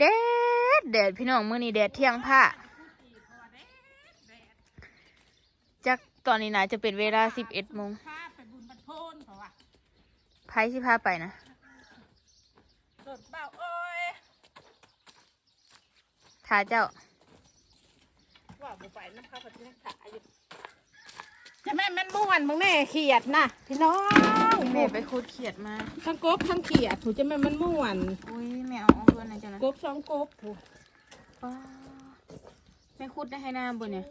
แดดแดดพี่น้องมื้อนี้แดดเที่ยงผ้าจักตอนนี้น่าจะเป็นเวลาสิบเอ็ดโมงพาไปบุญบันโพนเพราะว่าไพ่สิพาไปนะรถเบาโอ้ยท้าเจ้าว่าบ่ไปน้ำข้าวผัดเนื้อขาอยู่จะแม่นมันม่วนมึงแน่เขียดนะพี่น้องแม่ไปคูดเขียดมาทั้งกบทั้งเขียดถูจะแม่นมันม่วนอุ้ยแม่เอาเอาเพื่อ นนะจ๊ะนะกบสองกบถูป้าแม่คูดได้ให้น้าบนเนี่ย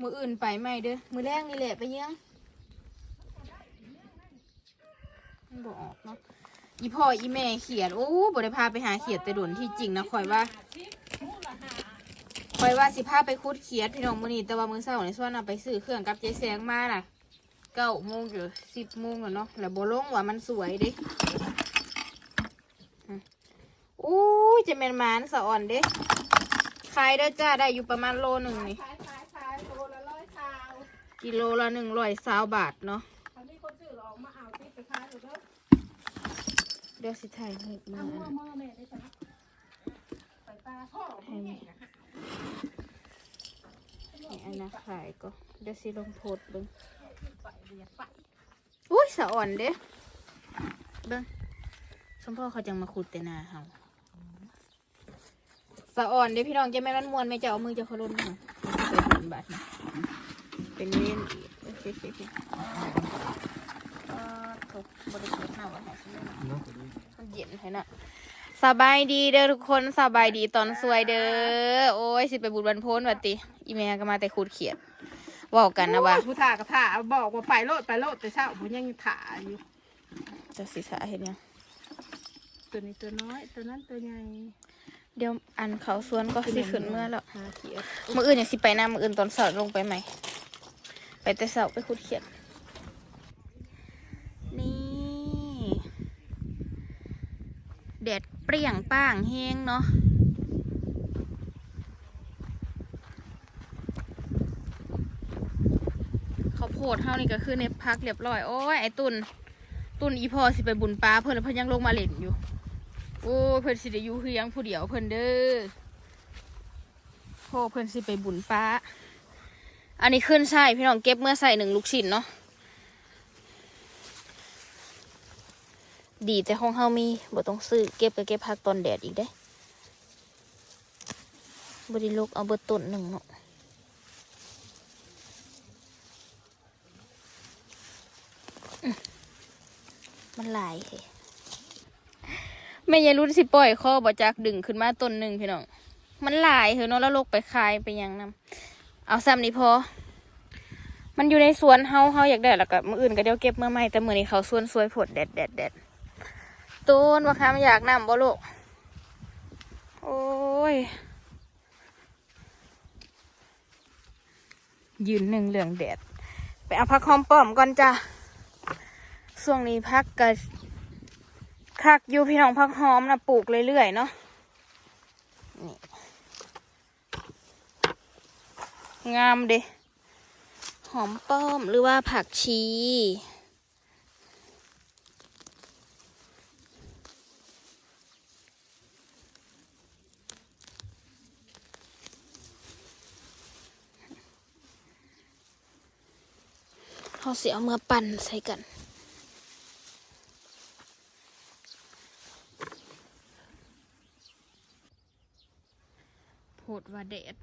มืออื่นไปไหมเด้อ มือแรกนี่แหละไปยังมันบอกออกเนาะ อีพ่ออีแม่เขียด โอ้บ่ได้พาไปหาเขียดแต่โดนที่จริงนะคอยว่าคอยว่าสิพาไปคุดเขียดพี่น้องมือนีแต่ว่ามือเช้าในส่วนน่ะไปซื้อเครื่องกับเจแสงมาน่ะ เก้าโมงอยู่สิบโมงแล้วเนาะแล้วบ่ลงว่ามันสวยเด้อืมอู้ยจะแม่นหมานสะอ่อนเด้ขายได้อจ้าได้อยู่ประมาณโลหนึ่งนี่ขายขายขายโลละร้อยชาวกิโลละหนึ่งร้อยสาวบาทเนาะถ้ามีคนซื้อเราออกมาเอาที่ไปขายอยู่เด้อเดี๋ยวสิถ่ายให้มาเอาเมื่อเมื่อแม่ได้จ้ะไปปลาพ่อมึงแม่นะให้อันนะขายก็เดี๋ยวสิลงโพสต์เบิ่ง ไปเรียกไปอุ้ยสะอ่อนเด้เบิ่งสมพ่อเขาจังมาขุดแต่นาเฮาสะอ่อนเด้พี่น้องจะแม่นมันมวนไม่จะเอามือจะเขาล้นค่ะไปเห็นบาทนะเป็นเล่นอีกโอเคโอเคโอเคอ่าถูกบริสุทธิ์หน้าว่าหาซื้อมามันเย็นให้น่ะสบายดีเด้อทุกคนสบายดีตอนสวยเด้อโอ้ยสิไปบุญบันโพนวัดติ อีแม่ก็มาแต่ขุดเขียด ว่ากันนะว่าผู้ถ่าก็ถ่าบอกว่าไปโลดไปโลดแต่เช้าผมยังถ่าอยู่จะสิสาเห็นยังตัวนี้ตัวน้อยตัวนั้นตัวใหญ่เดี๋ยวอันเขาสวนก็สิขึ้นเมื่อแล้วหาเขียดมื่ออื่นอย่างสิไปนะมื่ออื่นตอนเสาร์ลงไปใหม่ไปแต่เสาร์ไปขุดเขียดนี่แดดเปรี้ยงป้างแห้งเนาะเขาวโพ ดเฮานี่ก็คือในพักเรียบร้อยโอ้ยไอตุนตุนอีพอสิไปบุญปลาเพิ่นเพิ่นยังลงมาเล่นอยู่ โอ้ยเพิ่นสิได้อยู่เฮียงผู้เดียวเพิ่นเด้อพ่อเพื่อนสิไปบุญป้าอันนี้ขึ้นใช่พี่น้องเก็บเมื่อใส่หนึ่งลูกชิ้นเนาะดีแต่ห้องเฮามีบ่ต้องซื้อเก็บก็เก็บพักตอนแดดอีกได้บริลกเอาเบิดต้นหนึ่งเนาะ มันหลายเฮ้แม่ยายรุ่นสิปล่อยข้อบ่จากดึงขึ้นมาต้นหนึ่งพี่น้อง มันหลายเหรอะเนาะแล้วลกไปคายไปยังนำเอาซ้ำนี่พอ มันอยู่ในสวนเฮาเฮาอยากได้แล้วก็มืออื่นก็เดี๋ยวเก็บเมื่อใหม่แต่มือนี้เขาสวนสวยผดแดดแดดแดดตูนว่าค้ามนอยากนำบ่ลูกโอ้ย ยืนหนึ่งเหลืองแดด ไปเอาพักหอมป้อมก่อนจ้ะ ช่วงนี้พักกับคักอยู่พี่น้องพักหอมนะปลูกเรื่อยๆเนาะงามเด้หอมป้อมหรือว่าผักชีเขาเสียเอามือปั่นใส่กัน โพด ว่าแดด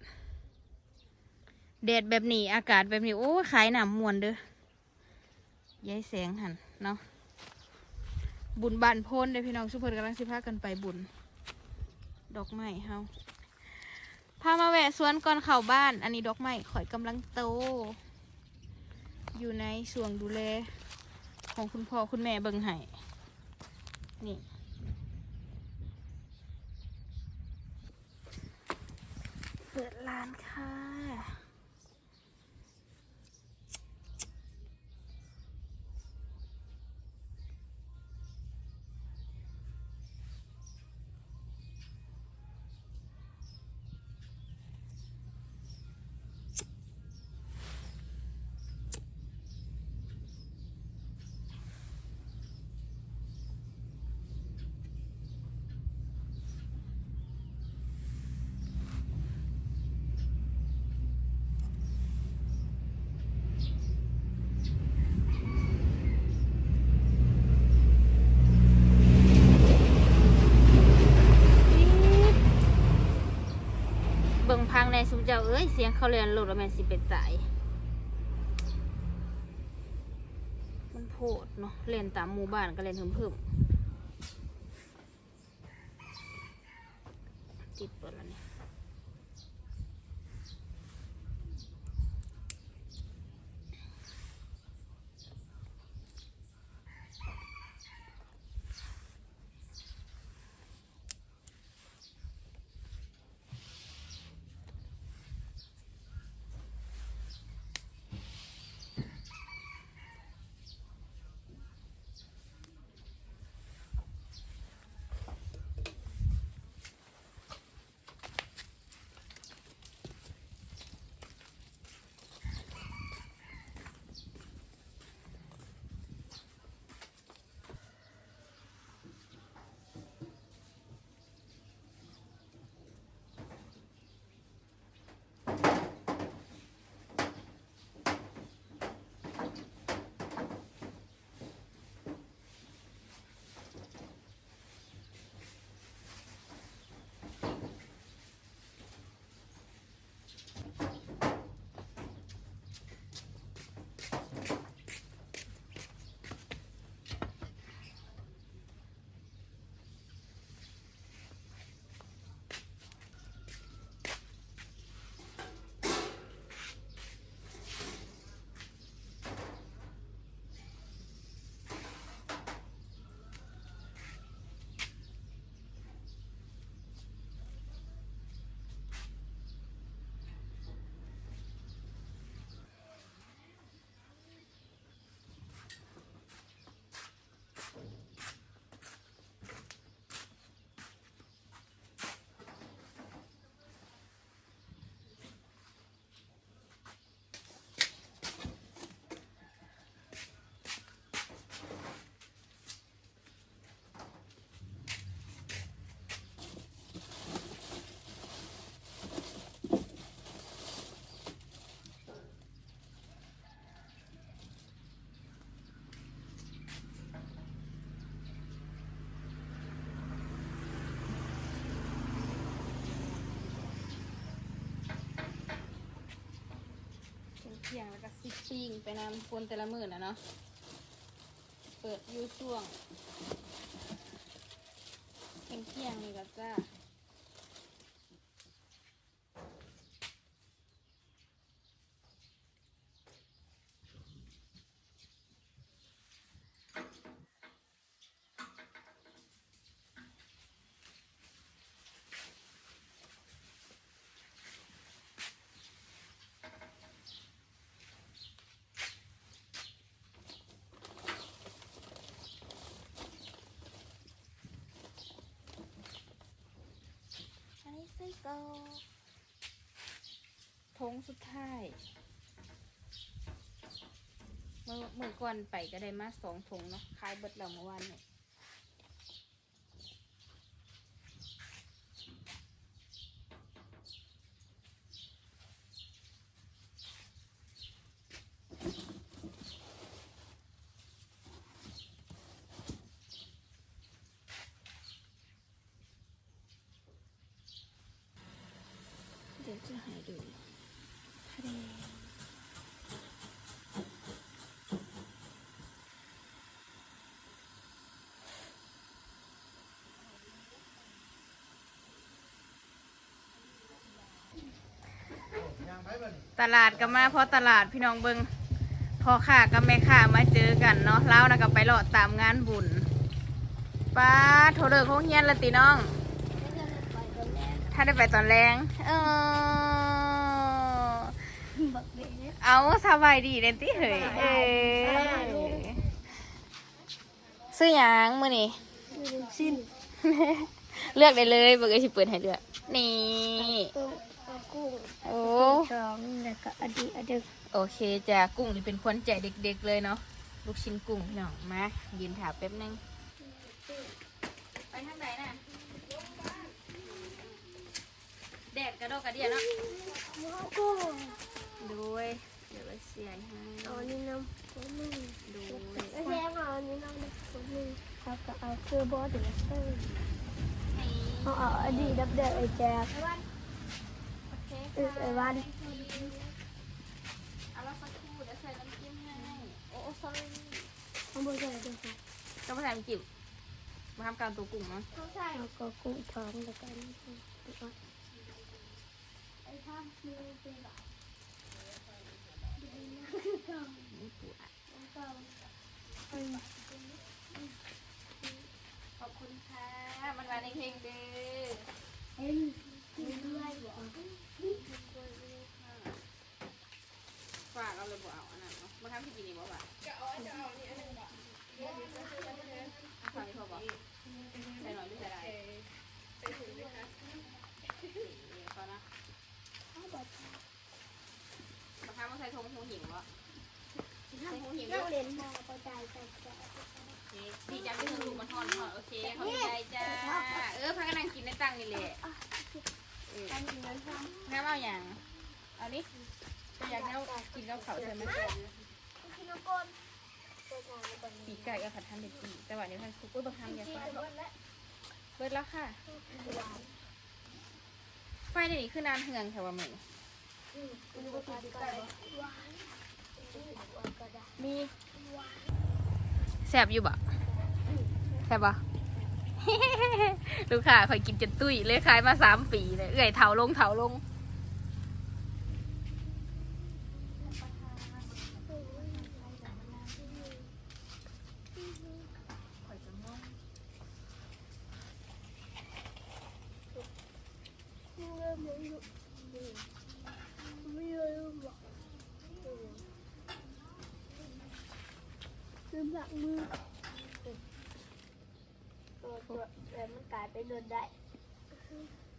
แดดแบบนี้อากาศแบบนี้ โอ้ขายหนำมวนเด้อยายแสงหันเนาะบุญบานโพนเด้พี่น้องชุเพิ่นกำลังสิพากันไปบุญ ดอกไม้เฮาพามาแวะสวนก่อนเข้าบ้าน อันนี้ดอกไม้ข่อยกำลังโต อยู่ในช่วงดูแลของคุณพ่อคุณแม่เบิ่งให้นี่ เปิดร้านค่ะ จะเอ้ยเสียงเขาเรียนหลุดแล้วแม่นสิเป็นตายมันโพดเนาะเล่นตามหมู่บ้านก็เล่นเพิ่มๆ ซิงไปนำคนแต่ละมือนะเนาะ เปิดอยู่ช่วงเพียงเที่ยงๆนี่ก็จ้า ส้กรอกทงสุดท้ายเมื่อเมื่อก่อนไปก็ได้มาสองทงเนาะขายเบิดแล้วเมื่อวานเนี่ยเดี๋ยวจะให้ดูทะเล ตลาดก็มาเพราะตลาดพี่น้องเบิงพอค่ากับแม่ค่ามาเจอกันเนาะแล้วนะก็ไปเลาะตามงานบุญป้าโทรเลิกเขาเฮียนละติน้อง ถ้าได้ไปตอนแรงเออบักเบะเอาสบายดีเดนติเหยเออซื้อหยังมือนี่สิ้น เลือกได้เลยบอกเลยสิเปิดให้เลือก นี่ กุ้งเอากุ้งโอ้สองแล้วก็อดีอดึกโอเคจ้ะกุ้งนี่เป็นคนใจเด็ก ๆ เลยเนาะลูกชิ้นกุ้งพี่น้องมายืนถามแป๊บนึงไปทางไหนน่ะแดดกระโดดกระเดียเนาะกุ้งดูยเดี๋ยวเราเสียให้เอาอันนี้น้ำคนหนึ่งดูยแล้วแซงเอาอันนี้น้ำคนหนึ่งเขาก็เอาคือบอสเดี๋ยวเออให้เอาเอาอดีดับเดอไอแจ๊คโอเคเออไอ้วันเอาละสักครู่เดี๋ยวใส่น้ำจิ้มให้โอ้โอ้ sorry ข้างบนใส่ด้วยค่ะก็มาใส่น้ำจิ้มมาทำการตัวกุ้งมั้งเขาใส่แล้วก็กุ้งท้องแล้วก็นี่ค่ะไอ้ท่ามือเป็นแบบขอบคุณค่ะ มันมาในเพลงเด้อเอ็นกินด้วยเหรอฝาก เลยบ่เอาอันนั้นเนาะมาทำที่กินนี่บ่ฝากจะเอาจะเอานี่อันนึงบ่ฝากนี่พอบ่ใส่หน่อยไม่ใส่ได้ใส่ถุงเลยค่ะพอนะมาทำมาใส่ทงหูหิวบ่ใส่หูหิงเล่นมาเข้าใจใจใจดีจ้าพี่ลูกมันทอนทอนโอเคขอบใจจ้าเออพากันนั่งกินในตังนี่แหละเออทำอย่เอาอย่างเอานี่ ยากเอากินกับเขาวใช่ไหมำกินน้ำก้นตัวทางแบบนี้ปีกไก่กับผัดทันเด็ดปีแต่ว่านี้พันซุปเปอร์บะฮัมอย่าไฟเบิดแล้วค่ะ ไฟในนี้คือนานเฮืองค่ะว่ามึงมันก็ติดกันหวานหวานก็ได้มีแซบอยู่บ่แซบบ่ลูกค้าคอยกินจนตุ้ยเลยขายมาสามปีเลยเอื่อยเถาลงเถาลง ไม่เริ่มไม่รู้ไม่เริ่มหรอก ลืมหลังมือตัวตัวแต่มันกลายเป็นเดินได้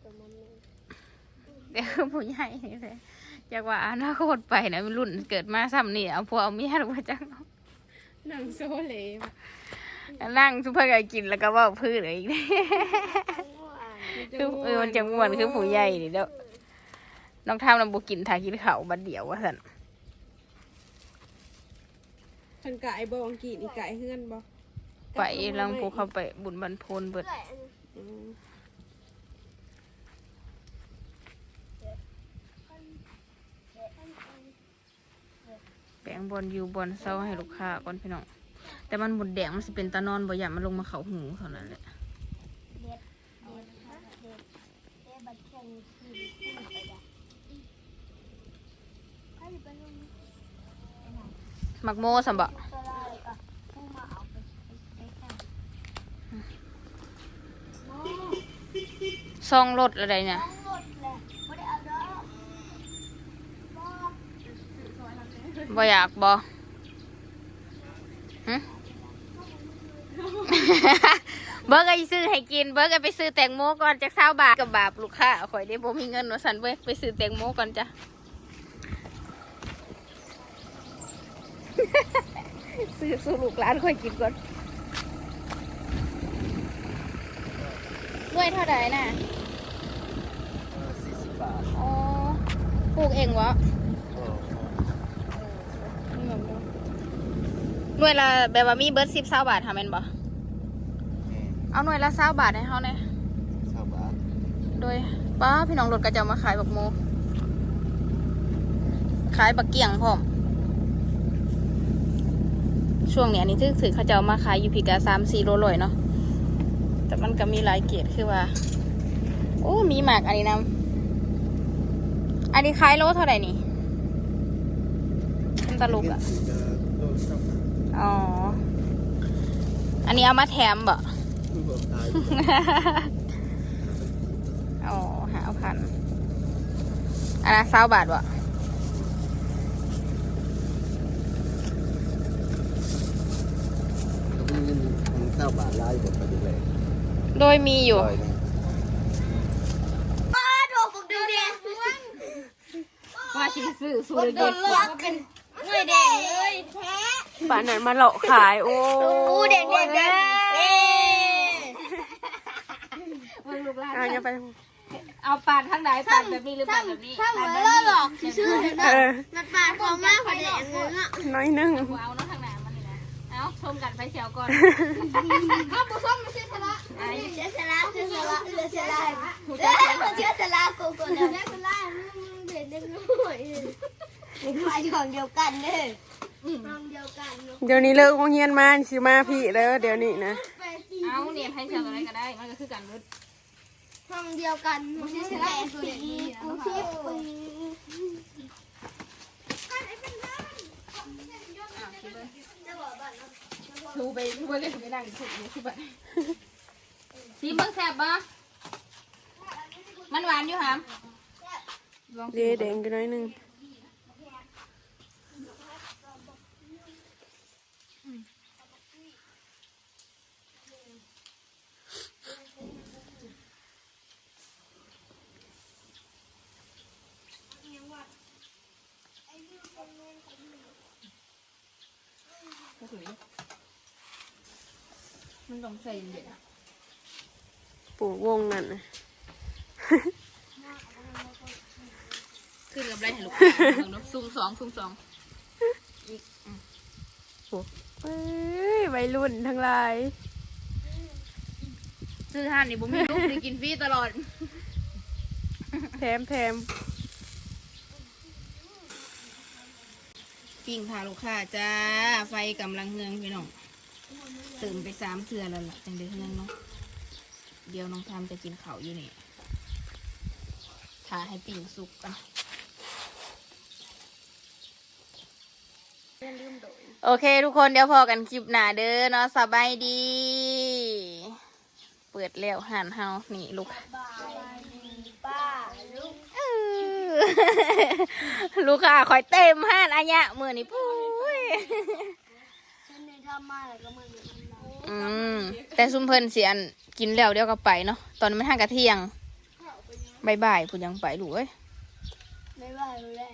ตัวมันเดี๋ยวผู้ใหญ่เลยอยากว่าอนาคตไปนะมันรุ่นเกิดมาซ้ำนี่เอาพวกเอาเมียหรือว่าจังนังโซเลมนั่งทุกเพื่อนก็กินแล้วก็เว่าพืชอีก คือเออมันจังม่วนคือผู้ใหญ่นี่เด้อน้องท่ามน้ำบุกินทากินเขาวบัดเดียวว่าสันทันกะไอ้บองกีนี่กะไอ้เฮือนบ่ไปลังปูเข้าไปบุญบันพนเบิดอืมแปลงบอลอยู่บอลเศร้าให้ลูกค้าก่อนพี่น้องแต่มันหมดแดงมันสิเป็นตานอนบ่อยากมันลงมาเขาหูเท่านั้นแหละ เด็ดเด็ดเด็ด เด็ดบัตรแข่งขี่ขี่ไปได้ใครไปลงมักโมสัมบะซองรถอะไรเนี่ยบ่าดอกบ่อยากบ่หึ เบิร์กไอซื้อให้กินเบิร์กไอไปซื้อแตงโมก่อนจากเศร้าบาทกับบาปลูกค้าข่อยได้บ่มีเงินว่าสันเว้ยไปซื้อแตงโมก่อนจ้ะซื้อสู่ลูกร้านข่อยกินก่อนด้วยเท่าไหร่น่ะสี่สิบบาทอ๋อปลูกเองวะโอ้หน่วยละแบบว่ามีเบิร์ดสิบเศร้าบาททำเป็นบ่แม่ เอาหน่วยละเศร้าบาทให้เขาเนี่ยสาวบาทโดยป้าพี่น้องรถก็จะเอามาขายบักโมขายบักเกี่ยงพร้อม ช่วงเนี้ยอันนี้ถือถือเขาจะเอามาขายอยู่พีกาสามสี่โลลอยเนาะแต่มันก็มีหลายเกรดคือว่า โอ้มีหมากอันนี้นะอันนี้ขายโลเท่าไหร่นี่มันตลกอะเงินสี่จะโลสามบาทอ๋อ อันนี้เอามาแถมบ่ ไม่บอกขายอ๋อหาพันอันนั้นเศร้าบาทบ่ก็มีเงินของสาวบาทไล่หมดไปดูแลโดยมีอยู่ร้อยหนึ่งโดดบักแดงมันว่าสิซื้อสูโดนเลือกเป็นเงยแดงเลยแท้ป่านนั้นมาเลาะขาย โอ้อู้แดงแดงแดงเอ๊ มึงลู กหลานเอาอย่าไป เอาปาดทางไหนปาดแบบนี้หรือปาดแบบนี้ถ้าเหมือนเราหลอกชื่อเห็นไหมมันปาดของมากกว่าแดงเลยอะน้อยหนึงกูเอาเนาะทางไหนมันนี่นะเอาชมกันไปเชียวก่อนข้าวปูส้มไม่ใช่สละเสียสละเสียสละเสียสละเสียสละกูกูเสียสละเล็กน้อยเล็กน้อยของเดียวกันเด้อของเดียวกันเนาะเดี๋ยวนี้เลิกโรงเรียนมาสิมาพี่แล้วเดี๋ยวนี้นะแปดปีเอาเนี่ยให้เช่าอะไรก็ได้ มันก็คือกันรุด ห้องเดียวกันมันแปดปีกูสิบปีทูไปทูไปเลยทูไปนั่งถูทูไปซีมึงแซ่บปะมันหวานอยู่หามลองเดแดงกันหน่อยนึง มันต้องใส่เด็ดปลูกวงนั่นนะขึ้นกับไรให้ลูกค้าเบิ่งเนาะซุ่มสองซุ่มสองเอ้ยวัยรุ่นทั้งหลาย ซื้อห้านนี่บ่มีลูกได้กินฟรีตลอด แถมแถมปิ้งพาลูกค้าจ้า ไฟกำลังเฮืองพี่น้อง เติมไปสามเทือแล้วล่ะจังได้เฮืองเนาะเดี๋ยวน้องทำจะกินข้าวอยู่นี่ทาให้ปิ้งสุกกันโอเค ทุกคนเดี๋ยวพอกันคลิปหน้าเด้อเนาะสบายดี เปิดแล้วหันเฮานี่ลูกป้าลูกเออลูกค้าคอยเต็มห้านอายะมือนี่ปุ้ย อืมแต่ซุมเพิ่นเสียนกินแล้วเดี๋ยวก็ไปเนาะตอนนี้มันห่างกะเที่ยงบายบายพูดยังไปลูกเอ้ย ไม่ว่ารู้ได้